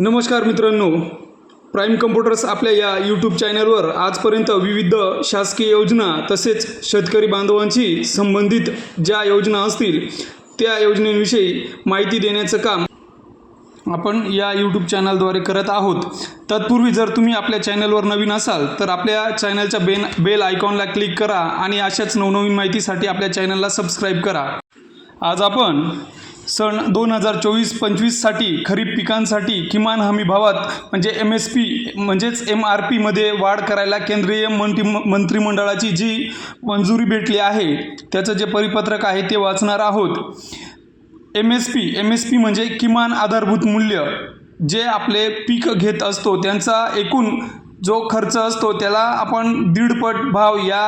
नमस्कार मित्रांनो. Prime computers आपल्या या यूट्यूब चॅनलवर आजपर्यंत विविध शासकीय योजना तसेच शेतकरी बांधवांशी संबंधित ज्या योजना असतील त्या योजनेविषयी माहिती देण्याचं काम आपण या यूट्यूब चॅनलद्वारे करत आहोत. तत्पूर्वी जर तुम्ही आपल्या चॅनलवर नवीन असाल तर आपल्या चॅनलच्या बेन बेल आयकॉनला क्लिक करा आणि अशाच नवनवीन माहितीसाठी आपल्या चॅनलला सबस्क्राईब करा. आज आपण सन दोन हजार चोवीस पंचवीससाठी खरीप पिकांसाठी किमान हमी भावात म्हणजे एम एस पी म्हणजेच एम आर पीमध्ये वाढ करायला केंद्रीय मंत्री मंत्रिमंडळाची जी मंजुरी भेटली आहे त्याचं जे परिपत्रक आहे ते वाचणार आहोत. M S P M S P म्हणजे किमान आधारभूत मूल्य. जे आपले पीक घेत असतो त्यांचा एकूण जो खर्च असतो त्याला आपण दीडपट भाव या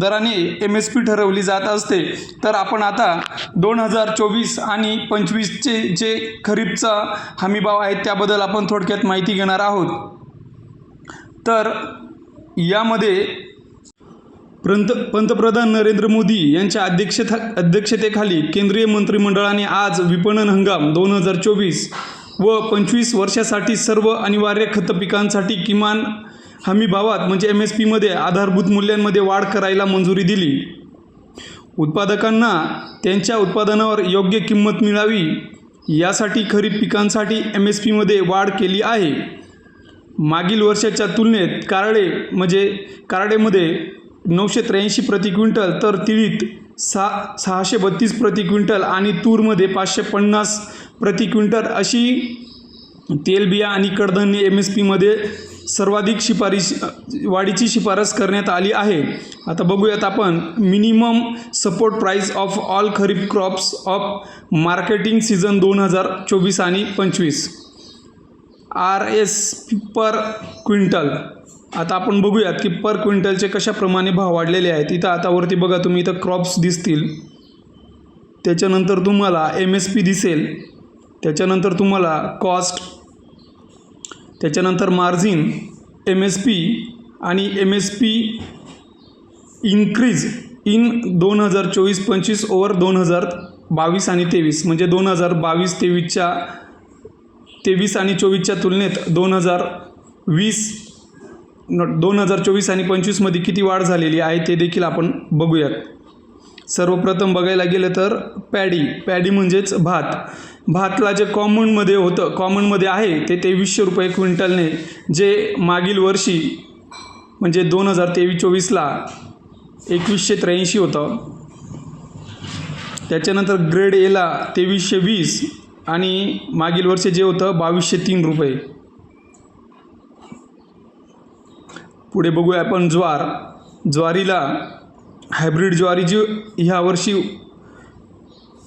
दराने एम एस पी ठरवली जात असते. तर आपण आता दोन हजार चोवीस आणि पंचवीसचे जे खरीपचा हमीभाव आहे त्याबद्दल आपण थोडक्यात माहिती घेणार आहोत. तर यामध्ये पंत पंतप्रधान नरेंद्र मोदी यांच्या अध्यक्षता अध्यक्षतेखाली केंद्रीय मंत्रिमंडळाने आज विपणन हंगाम दोन हजार चोवीस व पंचवीस वर्षासाठी सर्व अनिवार्य खत पिकांसाठी किमान हमी भावात म्हणजे एम एस पीमध्ये आधारभूत मूल्यांमध्ये वाढ करायला मंजुरी दिली. उत्पादकांना त्यांच्या उत्पादनावर योग्य किंमत मिळावी यासाठी खरीप पिकांसाठी एम एस पीमध्ये वाढ केली आहे. मागील वर्षाच्या तुलनेत कारळे म्हणजे कारडेमध्ये नऊशे त्र्याऐंशी प्रति क्विंटल तर तिळीत सहा सहाशे बत्तीस प्रति क्विंटल आणि तूरमध्ये पाचशे पन्नास प्रति क्विंटल अशी तेलबिया आणि कडधान्य एम एस पीमध्ये सर्वाधिक शिफारस वाढीची शिफारस करण्यात आली आहे. आता बघूयात आपण minimum support price of all kharif crops of marketing season दोन हजार चोवीस आणि पंचवीस. R S per quintal. आता आपण बघूयात की पर क्विंटलचे कशाप्रमाणे भाव वाढलेले आहेत. इथं आता वरती बघा तुम्ही इथं क्रॉप्स दिसतील. त्याच्यानंतर तुम्हाला एम एस पी दिसेल. त्याच्यानंतर तुम्हाला कॉस्ट त्याच्यानंतर मार्जिन एम एस पी आणि M S P increase in दोन हजार चोवीस पंचवीस ओवर दोन हजार बावीस आणि तेवीस. म्हणजे दोन हजार बावीस तेवीसच्या तेवीस आणि चोवीसच्या तुलनेत दोन हजार वीस दोन हजार चोवीस आणि पंचवीसमध्ये किती वाढ झालेली आहे ते देखील आपण बघूयात. सर्वप्रथम बघायला गेलं तर पॅडी. पॅडी म्हणजेच भात. भातला जे कॉमनमध्ये होतं कॉमनमध्ये आहे ते तेवीसशे रुपये क्विंटलने जे मागील वर्षी म्हणजे दोन हजार तेवीस चोवीसला एकवीसशे त्र्याऐंशी होतं. त्याच्यानंतर ग्रेड एला तेवीसशे वीस आणि मागील वर्षी जे होतं बावीसशे तीन रुपये. पुढे बघूया आपण ज्वार. ज्वारीला हायब्रिड ज्वारी जी ह्या वर्षी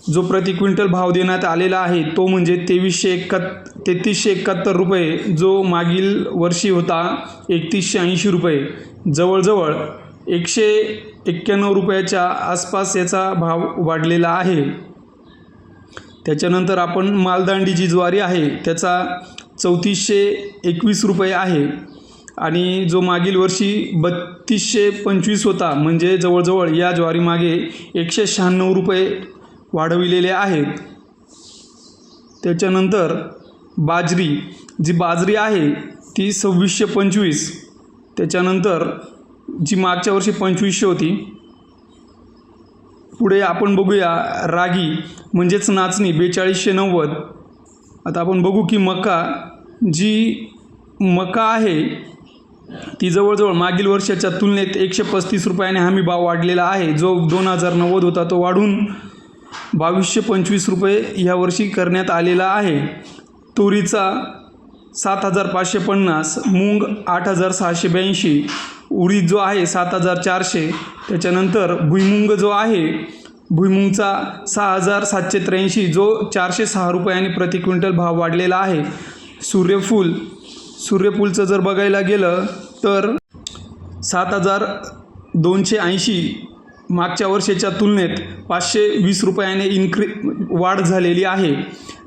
जो प्रति क्विंटल भाव देण्यात आलेला आहे तो म्हणजे तेवीसशे एकाहत्त तेहतीसशे एकाहत्तर रुपये. जो मागील वर्षी होता एकतीसशे ऐंशी रुपये. जवळजवळ एकशे एक्क्याण्णव रुपयाच्या आसपास याचा भाव वाढलेला आहे. त्याच्यानंतर आपण मालदांडी जी ज्वारी आहे त्याचा चौतीसशे एकवीस रुपये आहे. आणि जो मागील वर्षी बत्तीसशे पंचवीस होता म्हणजे जवळजवळ या ज्वारीमागे एकशे शहाण्णव रुपये वाढविलेले आहेत. त्याच्यानंतर बाजरी जी बाजरी आहे ती सव्वीसशे पंचवीस. त्याच्यानंतर जी मागच्या वर्षी पंचवीसशे होती पुढे आपण बघूया रागी म्हणजेच नाचणी बेचाळीसशे नव्वद. आता आपण बघू की मका जी मका आहे ती जवळजवळ मागील वर्षाच्या तुलनेत एकशे पस्तीस रुपयाने हमी भाव वाढलेला आहे. जो दोन हजार नव्वद होता तो वाढून बावीसशे पंचवीस रुपये ह्यावर्षी करण्यात आलेला आहे. तुरीचा सात हजार पाचशे पन्नास मूग आठ हजार सहाशे ब्याऐंशी उडीद जो आहे सात हजार चारशे त्याच्यानंतर भुईमुंग जो आहे भुईमुंगचा सहा हजार सातशे त्र्याऐंशी जो चारशे सहा रुपयाने प्रति क्विंटल भाव वाढलेला आहे. सूर्यफूल सूर्यफूलचं जर बघायला गेलं तर सात हजार दोनशे ऐंशी मागच्या वर्षाच्या तुलनेत पाचशे वीस रुपयाने इन्क्री वाढ झालेली आहे.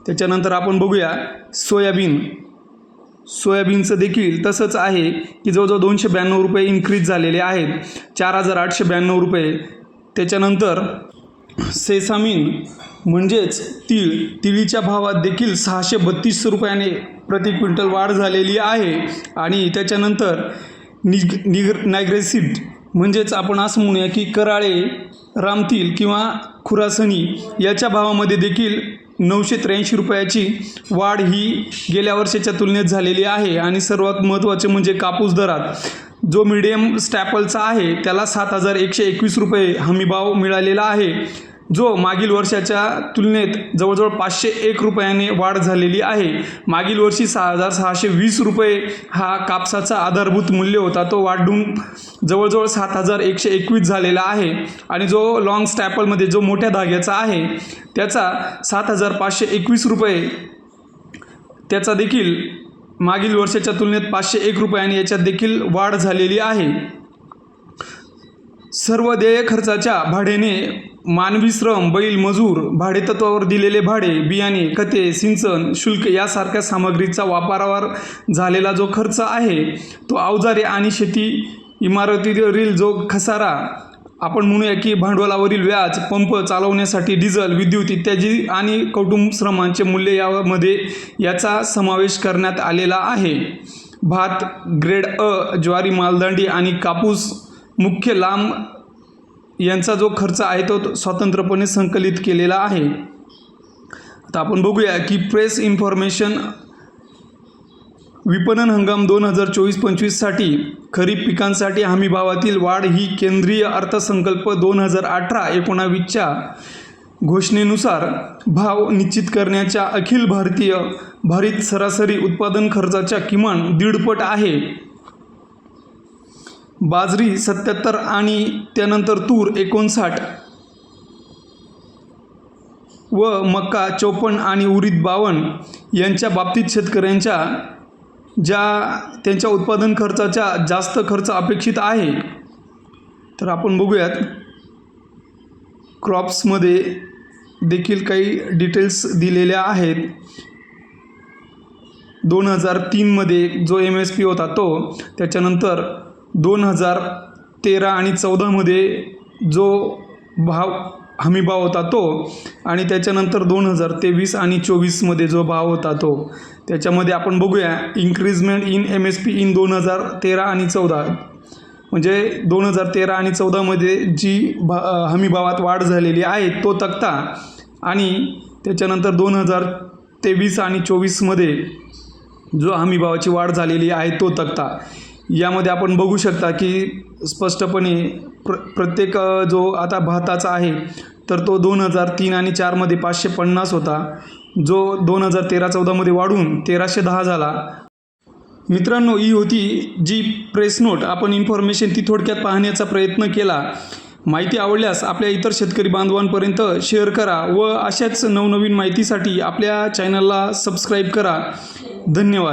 त्याच्यानंतर आपण बघूया सोयाबीन. सोयाबीनचं देखील तसंच आहे की जवळजवळ दोनशे ब्याण्णव रुपये इन्क्रीज झालेले आहेत. चार हजार आठशे ब्याण्णव रुपये. त्याच्यानंतर सेसामिन म्हणजेच तीळ. तिळीच्या भावात देखील सहाशे बत्तीस रुपयाने प्रति क्विंटल वाढ झालेली आहे. आणि त्याच्यानंतर निग निग नायग्रेसिड म्हणजेच आपण असं म्हणूया की कराळे रामतील किंवा खुरासनी याच्या भावामध्ये देखील नऊशे त्र्याऐंशी रुपयाची वाढ ही गेल्या वर्षाच्या तुलनेत झालेली आहे. आणि सर्वात महत्त्वाचे म्हणजे कापूस दरात. जो मिडियम स्टॅपलचा आहे त्याला सात हजार एकशे एकवीस रुपये हमीभाव मिळालेला आहे. जो मागील वर्षाच्या तुलनेत जवळजवळ पाचशे एक रुपयाने वाढ झालेली आहे. मागील वर्षी सहा हजार सहाशे वीस रुपये हा कापसाचा आधारभूत मूल्य होता. तो वाढून जवळजवळ सात हजार एकशे एकवीस झालेला आहे आणि जो लॉंग स्टॅपलमध्ये जो मोठ्या धाग्याचा आहे त्याचा सात हजार पाचशे एकवीस रुपये त्याचा देखील मागील वर्षाच्या तुलनेत पाचशे एक रुपयाने याच्यात देखील वाढ झालेली आहे. सर्व देय खर्चाच्या भाडेने मानवी श्रम बैल मजूर भाडेतत्वावर दिलेले भाडे बियाणे खते सिंचन शुल्क यासारख्या सामग्रीचा वापरावर झालेला जो खर्च आहे तो अवजारे आणि शेती इमारतीवरील जो खसारा आपण म्हणूया की भांडवलावरील व्याज पंप चालवण्यासाठी डिझेल विद्युत इत्यादी आणि कौटुंब श्रमांचे मूल्य यामध्ये याचा समावेश करण्यात आलेला आहे. भात ग्रेड अ ज्वारी मालदांडी आणि कापूस मुख्य लांब यांचा जो खर्च आहे तो स्वतंत्रपणे संकलित केलेला आहे. आता आपण बघूया की प्रेस इन्फॉर्मेशन विपणन हंगाम दोन हजार चोवीस पंचवीससाठी खरीप पिकांसाठी हमीभावातील वाढ ही केंद्रीय अर्थसंकल्प दोन हजार अठरा एकोणावीसच्या घोषणेनुसार भाव निश्चित करण्याच्या अखिल भारतीय भारित सरासरी उत्पादन खर्चाच्या किमान दीडपट आहे. बाजरी सत्याहत्तर आणि त्यानंतर तूर एकोणसाठ. व मक्का चौपन्न आणि उरीद बावन्न यांच्या बाबतीत शेतकऱ्यांच्या ज्या त्यांच्या उत्पादन खर्चाच्या जास्त खर्च अपेक्षित आहे. तर आपण बघूयात. क्रॉप्समध्ये देखील काही डिटेल्स दिलेल्या आहेत. दोन हजार तीनमध्ये जो एम एस पी होता तो त्याच्यानंतर दोन हजार तेरा आणि चौदामध्ये जो भाव हमीभाव होता तो आणि त्याच्यानंतर दोन हजार तेवीस आणि चोवीसमध्ये जो भाव होता तो त्याच्यामध्ये आपण बघूया increment in M S P in दोन हजार तेरा आणि चौदा. म्हणजे दोन हजार तेरा आणि चौदामध्ये जी भा हमीभावात वाढ झालेली आहे तो तक्ता आणि त्याच्यानंतर दोन हजार तेवीस आणि चोवीसमध्ये जो हमीभावाची वाढ झालेली आहे तो तक्ता. यामध्ये आपण बघू शकता की स्पष्टपणे प्र प्रत्येक जो आता भाताचा आहे तर तो दोन हजार तीन आणि चारमध्ये पाचशे पन्नास होता. जो दोन हजार तेरा चौदामध्ये वाढून तेराशे दहा झाला. मित्रांनो ही होती जी प्रेस नोट आपण इन्फॉर्मेशन ती थोडक्यात पाहण्याचा प्रयत्न केला. माहिती आवडल्यास आपल्या इतर शेतकरी बांधवांपर्यंत शेअर करा व अशाच नवनवीन माहितीसाठी आपल्या चॅनलला सबस्क्राईब करा. धन्यवाद.